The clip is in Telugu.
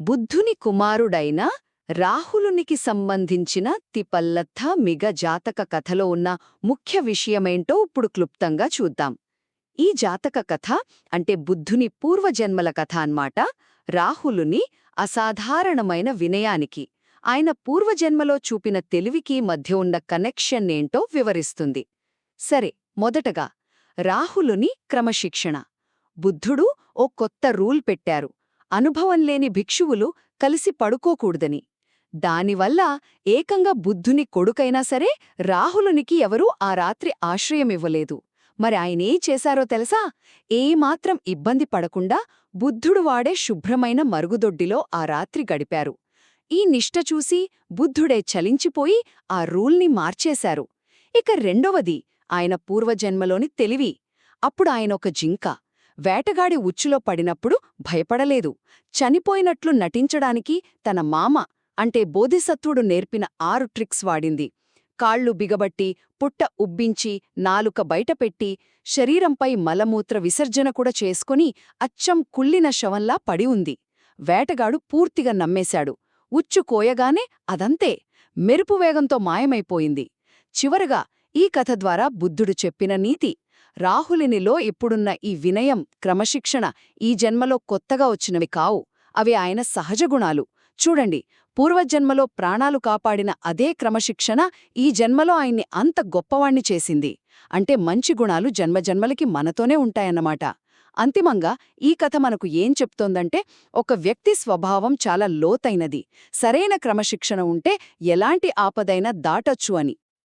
బుద్ధుని కుమారుడైన రాహులునికి సంబంధించిన తిపల్లత్థ మిగ జాతక కథలో ఉన్న ముఖ్య విషయమేంటో ఇప్పుడు క్లుప్తంగా చూద్దాం. ఈ జాతక కథ అంటే బుద్ధుని పూర్వజన్మల కథ అన్మాట రాహులుని అసాధారణమైన వినయానికి ఆయన పూర్వజన్మలో చూపిన తెలివికి మధ్య ఉన్న కనెక్షన్నేంటో వివరిస్తుంది. సరే మొదటగా రాహులుని క్రమశిక్షణ. బుద్ధుడు ఓ కొత్త రూల్ పెట్టారు. అనుభవం లేని భిక్షువులు కలిసి పడుకోకూడదని. దానివల్ల ఏకంగా బుద్ధుని కొడుకైనా సరే రాహులునికి ఎవరూ ఆ రాత్రి ఆశ్రయమివ్వలేదు. మరి ఆయనే చేశారో తెలుసా? ఏమాత్రం ఇబ్బంది పడకుండా బుద్ధుడు వాడే శుభ్రమైన మరుగుదొడ్డిలో ఆ రాత్రి గడిపారు. ఈ నిష్ట చూసి బుద్ధుడే చలించిపోయి ఆ రూల్ని మార్చేశారు. ఇక రెండవది ఆయన పూర్వజన్మలోని తెలివి. అప్పుడు ఆయనొక జింక. వేటగాడి ఉచ్చులో పడినప్పుడు భయపడలేదు. చనిపోయినట్లు నటించడానికి తన మామ అంటే బోధిసత్వుడు నేర్పిన ఆరు ట్రిక్స్ వాడింది. కాళ్ళు బిగబట్టి పుట్ట ఉబ్బించి నాలుక బయటపెట్టి శరీరంపై మలమూత్ర విసర్జన కూడా చేసుకుని అచ్చం కుళ్ళిన శవంలా పడి ఉంది. వేటగాడు పూర్తిగా నమ్మేశాడు. ఉచ్చు కోయగానే అదంతే. మెరుపు వేగంతో మాయమైపోయింది. చివరగా ఈ కథ ద్వారా బుద్ధుడు చెప్పిన నీతి రాహులినిలో ఇప్పుడున్న ఈ వినయం క్రమశిక్షణ ఈ జన్మలో కొత్తగా వచ్చినవి కావు. అవి ఆయన సహజ గుణాలు. చూడండి పూర్వజన్మలో ప్రాణాలు కాపాడిన అదే క్రమశిక్షణ ఈ జన్మలో ఆయన్ని అంత గొప్పవాణ్ణి చేసింది. అంటే మంచి గుణాలు జన్మజన్మలకి మనతోనే ఉంటాయన్నమాట. అంతిమంగా ఈ కథ మనకు ఏం చెప్తోందంటే ఒక వ్యక్తి స్వభావం చాలా లోతైనది. సరైన క్రమశిక్షణ ఉంటే ఎలాంటి ఆపదైనా దాటొచ్చు అని.